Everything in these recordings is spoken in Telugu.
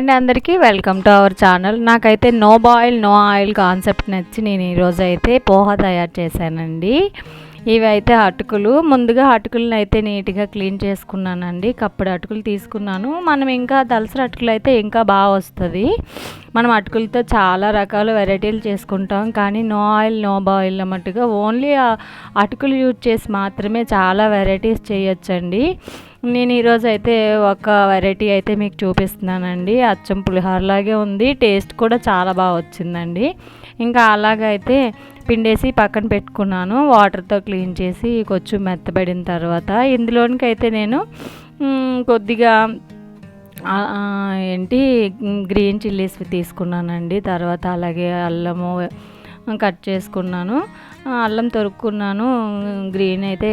అండ్ అందరికీ వెల్కమ్ టు అవర్ ఛానల్. నాకైతే no boil no oil concept నచ్చి నేను ఈరోజు అయితే పోహా తయారు చేశానండి. ఇవి అయితే అటుకులు. ముందుగా అటుకులను అయితే నీట్గా క్లీన్ చేసుకున్నానండి. కప్పుడు అటుకులు తీసుకున్నాను. మనం ఇంకా దలసరి అటుకులు అయితే ఇంకా బాగా వస్తుంది. మనం అటుకులతో చాలా రకాల వెరైటీలు చేసుకుంటాం. కానీ నో ఆయిల్ నో బాయిల్ అన్నట్టుగా ఓన్లీ అటుకులు యూజ్ చేసి మాత్రమే చాలా వెరైటీస్ చేయొచ్చండి. నేను ఈరోజు అయితే ఒక వెరైటీ అయితే మీకు చూపిస్తున్నానండి. అచ్చం పులిహోరలాగే ఉంది. టేస్ట్ కూడా చాలా బాగా వచ్చిందండి. ఇంకా అలాగైతే పిండేసి పక్కన పెట్టుకున్నాను. వాటర్తో క్లీన్ చేసి కొంచెం మెత్తబడిన తర్వాత ఇందులోనికి అయితే నేను కొద్దిగా ఏంటి గ్రీన్ చిల్లీస్ తీసుకున్నానండి. తర్వాత అలాగే అల్లము కట్ చేసుకున్నాను. అల్లం తొరుక్కున్నాను. గ్రీన్ అయితే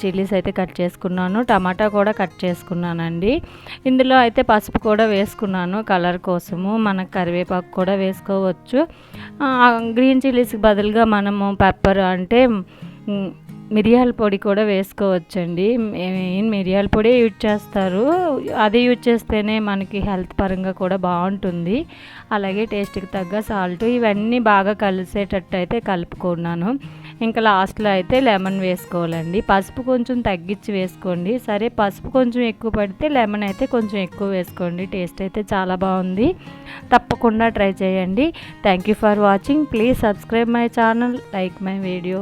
చిల్లీస్ అయితే కట్ చేసుకున్నాను. టమాటా కూడా కట్ చేసుకున్నానండి. ఇందులో అయితే పసుపు కూడా వేసుకున్నాను కలర్ కోసము. మనకు కరివేపాకు కూడా వేసుకోవచ్చు. గ్రీన్ చిల్లీస్కి బదులుగా మనము పెప్పర్ అంటే మిరియాల పొడి కూడా వేసుకోవచ్చండి. మెయిన్ మిరియాల పొడి యూజ్ చేస్తారు. అది యూజ్ చేస్తేనే మనకి హెల్త్ పరంగా కూడా బాగుంటుంది. అలాగే టేస్ట్కి తగ్గ సాల్ట్ ఇవన్నీ బాగా కలిసేటట్టు అయితే కలుపుకున్నాను. ఇంకా లాస్ట్లో అయితే లెమన్ వేసుకోవాలండి. పసుపు కొంచెం తగ్గించి వేసుకోండి. సరే పసుపు కొంచెం ఎక్కువ పడితే లెమన్ అయితే కొంచెం ఎక్కువ వేసుకోండి. టేస్ట్ అయితే చాలా బాగుంది. తప్పకుండా ట్రై చేయండి. Thank you for watching. Please subscribe my channel. Like my video.